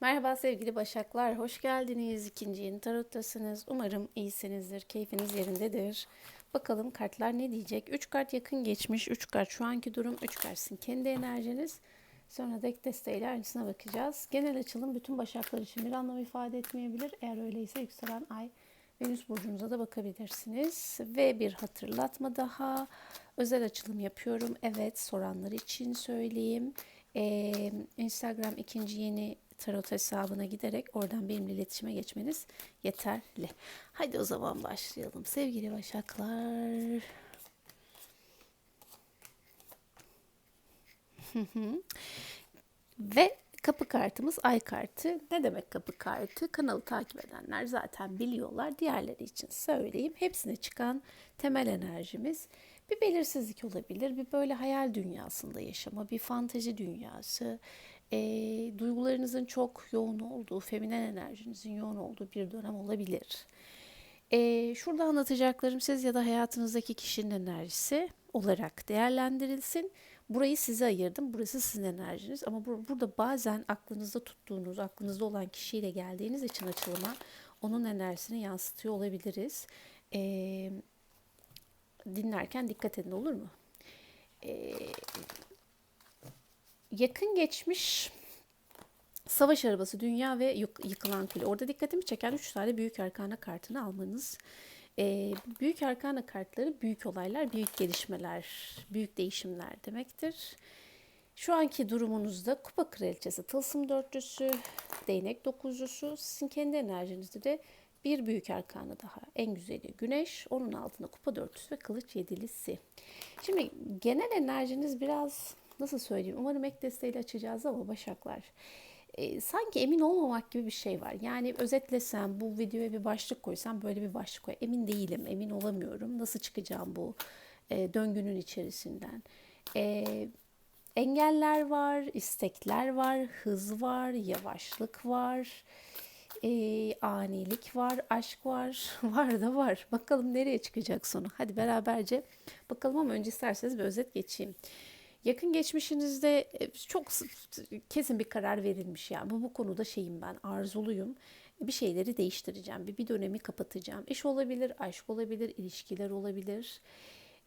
Merhaba sevgili Başaklar, hoş geldiniz. İkinci yeni tarottasınız. Umarım iyisinizdir, keyfiniz yerindedir. Bakalım kartlar ne diyecek? 3 kart yakın geçmiş, 3 kart şu anki durum, 3 kart sizin kendi enerjiniz. Sonra da desteğiyle aynısına bakacağız. Genel açılım bütün Başaklar için bir anlam ifade etmeyebilir. Eğer öyleyse yükselen ay Venüs burcunuza da bakabilirsiniz. Ve bir hatırlatma daha. Özel açılım yapıyorum. Evet soranlar için söyleyeyim. Ee, Instagram ikinci yeni tarot hesabına giderek oradan benimle iletişime geçmeniz yeterli. Haydi o zaman başlayalım sevgili başaklar. Ve kapı kartımız ay kartı. Ne demek kapı kartı? Kanalı takip edenler zaten biliyorlar. Diğerleri için söyleyeyim. Hepsine çıkan temel enerjimiz bir belirsizlik olabilir. Bir böyle hayal dünyasında yaşama, bir fantezi dünyası, e, duygularınızın çok yoğun olduğu, feminen enerjinizin yoğun olduğu bir dönem olabilir. E, şurada anlatacaklarım siz ya da hayatınızdaki kişinin enerjisi olarak değerlendirilsin. Burayı size ayırdım. Burası sizin enerjiniz. Ama bur- burada bazen aklınızda tuttuğunuz, aklınızda olan kişiyle geldiğiniz için açılıma onun enerjisini yansıtıyor olabiliriz. E, dinlerken dikkat edin olur mu? E, yakın geçmiş savaş arabası, dünya ve yık- yıkılan kule. Orada dikkatimi çeken 3 tane büyük arkana kartını almanız. Ee, büyük arkana kartları büyük olaylar, büyük gelişmeler, büyük değişimler demektir. Şu anki durumunuzda kupa kraliçesi, tılsım dörtlüsü, değnek dokuzlusu, sizin kendi enerjinizde de bir büyük arkanı daha. En güzeli güneş, onun altında kupa dörtlüsü ve kılıç yedilisi. Şimdi genel enerjiniz biraz nasıl söyleyeyim? Umarım ek desteğiyle açacağız ama başaklar. E, sanki emin olmamak gibi bir şey var. Yani özetlesem bu videoya bir başlık koysam böyle bir başlık koy. Emin değilim, emin olamıyorum. Nasıl çıkacağım bu e, döngünün içerisinden? E, engeller var, istekler var, hız var, yavaşlık var, e, anilik var, aşk var, var da var. Bakalım nereye çıkacak sonu. Hadi beraberce bakalım ama önce isterseniz bir özet geçeyim. Yakın geçmişinizde e, çok kesin bir karar verilmiş yani bu bu konuda şeyim ben arzuluyum. Bir şeyleri değiştireceğim. Bir, bir dönemi kapatacağım. İş olabilir, aşk olabilir, ilişkiler olabilir.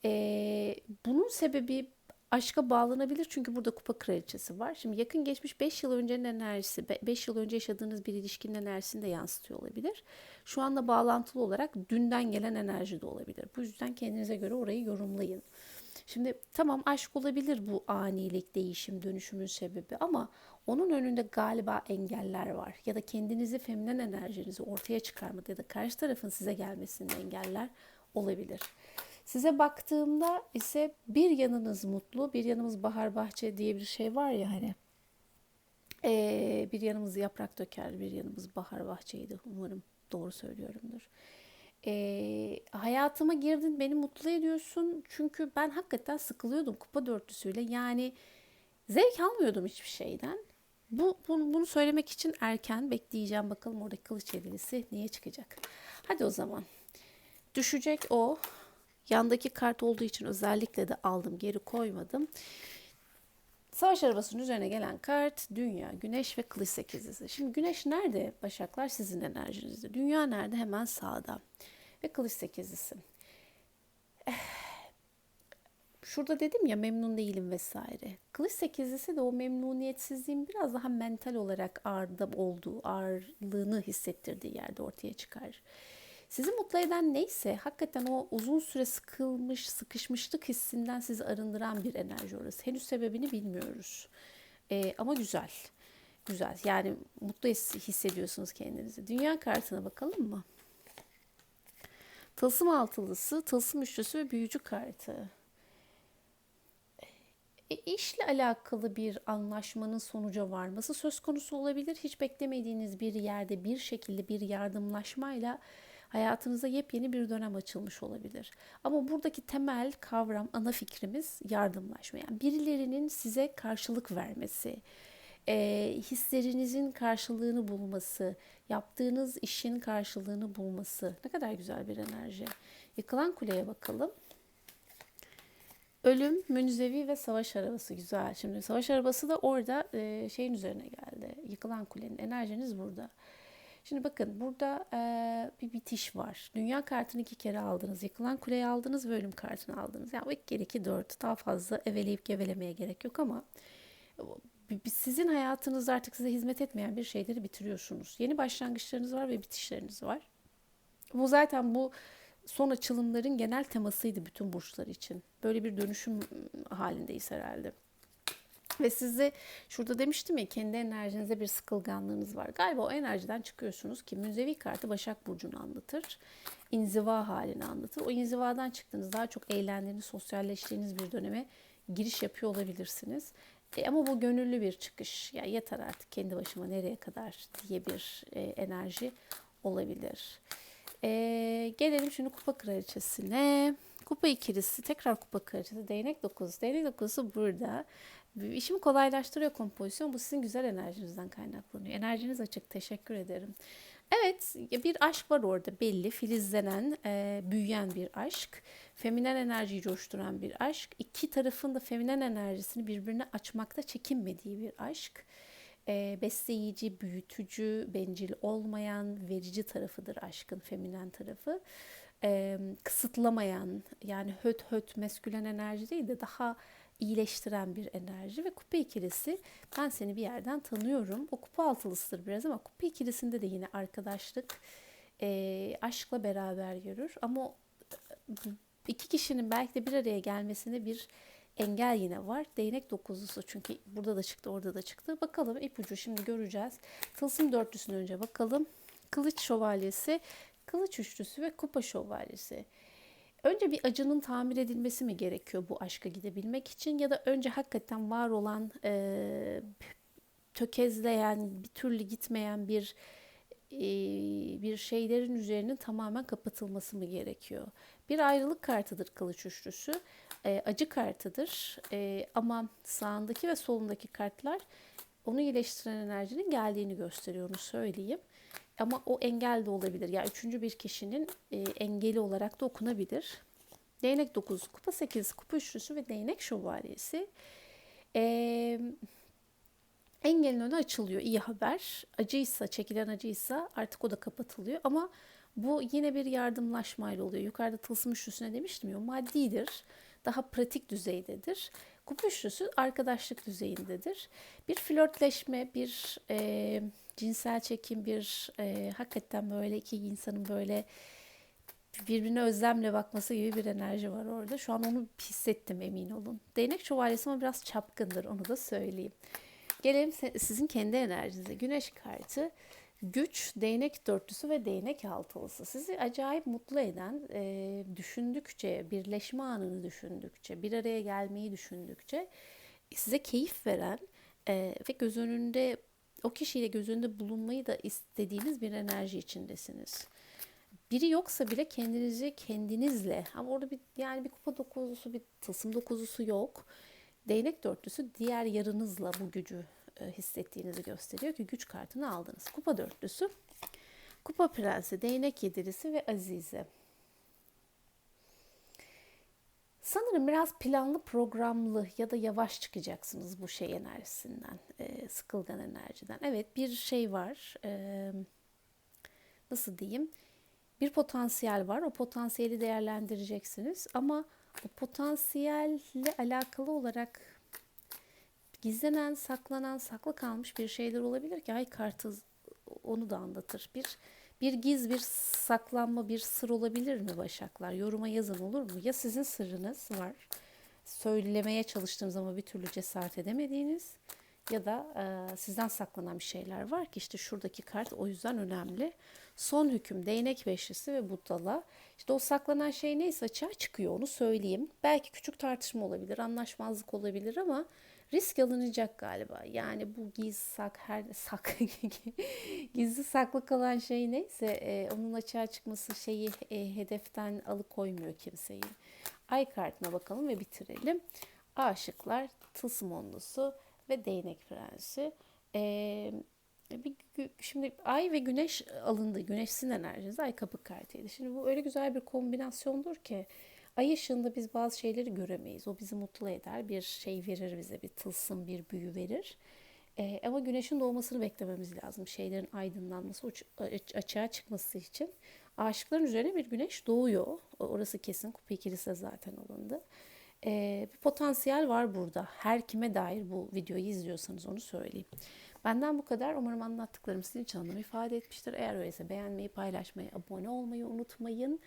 Ee, bunun sebebi aşka bağlanabilir çünkü burada kupa kraliçesi var. Şimdi yakın geçmiş 5 yıl öncenin enerjisi, 5 yıl önce yaşadığınız bir ilişkinin enerjisini de yansıtıyor olabilir. Şu anda bağlantılı olarak dünden gelen enerji de olabilir. Bu yüzden kendinize göre orayı yorumlayın. Şimdi tamam aşk olabilir bu anilik, değişim, dönüşümün sebebi ama onun önünde galiba engeller var. Ya da kendinizi feminen enerjinizi ortaya çıkarmak ya da karşı tarafın size gelmesinde engeller olabilir. Size baktığımda ise bir yanınız mutlu, bir yanımız bahar bahçe diye bir şey var ya hani. Ee, bir yanımız yaprak döker, bir yanımız bahar bahçeydi. Umarım doğru söylüyorumdur. Ee, hayatıma girdin, beni mutlu ediyorsun. Çünkü ben hakikaten sıkılıyordum kupa dörtlüsüyle. Yani zevk almıyordum hiçbir şeyden. Bu, bunu, bunu söylemek için erken bekleyeceğim. Bakalım oradaki kılıç yedilisi niye çıkacak. Hadi o zaman. Düşecek o. Yandaki kart olduğu için özellikle de aldım, geri koymadım. Savaş arabasının üzerine gelen kart dünya, güneş ve kılıç sekizlisi. Şimdi güneş nerede Başaklar? Sizin enerjinizde. Dünya nerede? Hemen sağda. Ve kılıç sekizlisi. Eh, Şurada dedim ya memnun değilim vesaire. Kılıç sekizlisi de o memnuniyetsizliğin biraz daha mental olarak ağırda olduğu, ağırlığını hissettirdiği yerde ortaya çıkar. Sizi mutlu eden neyse hakikaten o uzun süre sıkılmış, sıkışmışlık hissinden sizi arındıran bir enerji orası. Henüz sebebini bilmiyoruz. Ee, ama güzel. Güzel. Yani mutlu his- hissediyorsunuz kendinizi. Dünya kartına bakalım mı? Tılsım altılısı, tılsım üçlüsü ve büyücü kartı. E, işle alakalı bir anlaşmanın sonuca varması söz konusu olabilir. Hiç beklemediğiniz bir yerde bir şekilde bir yardımlaşmayla hayatınıza yepyeni bir dönem açılmış olabilir. Ama buradaki temel kavram, ana fikrimiz yardımlaşma. Yani birilerinin size karşılık vermesi, e, hislerinizin karşılığını bulması, yaptığınız işin karşılığını bulması. Ne kadar güzel bir enerji. Yıkılan kuleye bakalım. Ölüm, münzevi ve savaş arabası güzel. Şimdi savaş arabası da orada e, şeyin üzerine geldi. Yıkılan kulenin enerjiniz burada. Şimdi bakın burada e, bir bitiş var. Dünya kartını iki kere aldınız. Yıkılan kuleyi aldınız ve ölüm kartını aldınız. Yani o iki kere iki dört. Daha fazla eveleyip gevelemeye gerek yok ama sizin hayatınızda artık size hizmet etmeyen bir şeyleri bitiriyorsunuz. Yeni başlangıçlarınız var ve bitişleriniz var. Bu zaten bu son açılımların genel temasıydı bütün burçlar için. Böyle bir dönüşüm halindeyiz herhalde. Ve size şurada demiştim ya kendi enerjinize bir sıkılganlığınız var. Galiba o enerjiden çıkıyorsunuz ki münzevi kartı Başak Burcu'nu anlatır. İnziva halini anlatır. O inzivadan çıktığınız daha çok eğlendiğiniz, sosyalleştiğiniz bir döneme giriş yapıyor olabilirsiniz. E, ama bu gönüllü bir çıkış. Ya yeter artık kendi başıma nereye kadar diye bir e, enerji olabilir. E, gelelim şimdi kupa kraliçesine. Kupa ikilisi, tekrar kupa kraliçesi, değnek dokuzu. Değnek dokuzu burada. İşimi kolaylaştırıyor kompozisyon. Bu sizin güzel enerjinizden kaynaklanıyor. Enerjiniz açık. Teşekkür ederim. Evet bir aşk var orada belli. Filizlenen, e, büyüyen bir aşk. Feminen enerjiyi coşturan bir aşk. İki tarafın da feminen enerjisini birbirine açmakta çekinmediği bir aşk. E, besleyici, büyütücü, bencil olmayan, verici tarafıdır aşkın feminen tarafı. E, kısıtlamayan yani höt höt meskülen enerji değil de daha iyileştiren bir enerji ve kupa ikilisi ben seni bir yerden tanıyorum. O kupa altılısıdır biraz ama kupa ikilisinde de yine arkadaşlık e, aşkla beraber yürür. Ama iki kişinin belki de bir araya gelmesine bir engel yine var. Değnek dokuzlusu çünkü burada da çıktı orada da çıktı. Bakalım ipucu şimdi göreceğiz. Tılsım dörtlüsüne önce bakalım. Kılıç şövalyesi, kılıç üçlüsü ve kupa şövalyesi. Önce bir acının tamir edilmesi mi gerekiyor bu aşka gidebilmek için ya da önce hakikaten var olan e, tökezleyen, bir türlü gitmeyen bir e, bir şeylerin üzerinin tamamen kapatılması mı gerekiyor? Bir ayrılık kartıdır kılıç üçlüsü. E, acı kartıdır. E, ama sağındaki ve solundaki kartlar onu iyileştiren enerjinin geldiğini gösteriyor onu söyleyeyim. Ama o engel de olabilir. Yani üçüncü bir kişinin e, engeli olarak da okunabilir. Değnek 9, kupa 8, kupa üçlüsü ve değnek şövalyesi. E, engelin önü açılıyor. İyi haber. Acıysa, çekilen acıysa artık o da kapatılıyor. Ama bu yine bir yardımlaşmayla oluyor. Yukarıda tılsım üçlüsüne demiştim ya maddidir. Daha pratik düzeydedir. Kupa üçlüsü arkadaşlık düzeyindedir. Bir flörtleşme, bir e, cinsel çekim, bir e, hakikaten böyle iki insanın böyle birbirine özlemle bakması gibi bir enerji var orada. Şu an onu hissettim emin olun. Değnek şövalyesi ama biraz çapkındır onu da söyleyeyim. Gelelim sizin kendi enerjinize. Güneş kartı, güç, değnek dörtlüsü ve değnek altılısı. Sizi acayip mutlu eden, e, düşündükçe, birleşme anını düşündükçe, bir araya gelmeyi düşündükçe size keyif veren e, ve göz önünde o kişiyle göz önünde bulunmayı da istediğiniz bir enerji içindesiniz. Biri yoksa bile kendinizi kendinizle ama orada bir yani bir kupa dokuzlusu bir tılsım dokuzlusu yok. Değnek dörtlüsü diğer yarınızla bu gücü e, hissettiğinizi gösteriyor ki güç kartını aldınız. Kupa dörtlüsü, kupa prensi, değnek yedilisi ve azize. Sanırım biraz planlı programlı ya da yavaş çıkacaksınız bu şey enerjisinden, e, sıkılgan enerjiden. Evet bir şey var, e, nasıl diyeyim, bir potansiyel var. O potansiyeli değerlendireceksiniz ama o potansiyelle alakalı olarak gizlenen, saklanan, saklı kalmış bir şeyler olabilir ki ay kartı onu da anlatır. Bir bir giz, bir saklanma, bir sır olabilir mi Başaklar? Yoruma yazın olur mu? Ya sizin sırrınız var, söylemeye çalıştığınız ama bir türlü cesaret edemediğiniz ya da e, sizden saklanan bir şeyler var ki işte şuradaki kart o yüzden önemli. Son hüküm değnek beşlisi ve buddala. İşte o saklanan şey neyse açığa çıkıyor onu söyleyeyim. Belki küçük tartışma olabilir, anlaşmazlık olabilir ama risk alınacak galiba. Yani bu gizli sak her sak gizli saklı kalan şey neyse e, onun açığa çıkması şeyi e, hedeften alıkoymuyor kimseyi. Ay kartına bakalım ve bitirelim. Aşıklar, tılsım onlusu ve değnek prensi. E, bir, şimdi ay ve güneş alındı. Güneş sizin enerjiniz. Ay kapı kartıydı. Şimdi bu öyle güzel bir kombinasyondur ki Ay ışığında biz bazı şeyleri göremeyiz. O bizi mutlu eder. Bir şey verir bize, bir tılsım, bir büyü verir. Ee, ama güneşin doğmasını beklememiz lazım. Şeylerin aydınlanması, uç- aç- açığa çıkması için. Aşıkların üzerine bir güneş doğuyor. Orası kesin. Kupa ikilisi de zaten alındı. Ee, bir potansiyel var burada. Her kime dair bu videoyu izliyorsanız onu söyleyeyim. Benden bu kadar. Umarım anlattıklarım sizin için anlam ifade etmiştir. Eğer öyleyse beğenmeyi, paylaşmayı, abone olmayı unutmayın.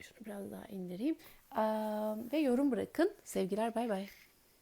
Şunu biraz daha indireyim. Ve yorum bırakın. Sevgiler bay bay.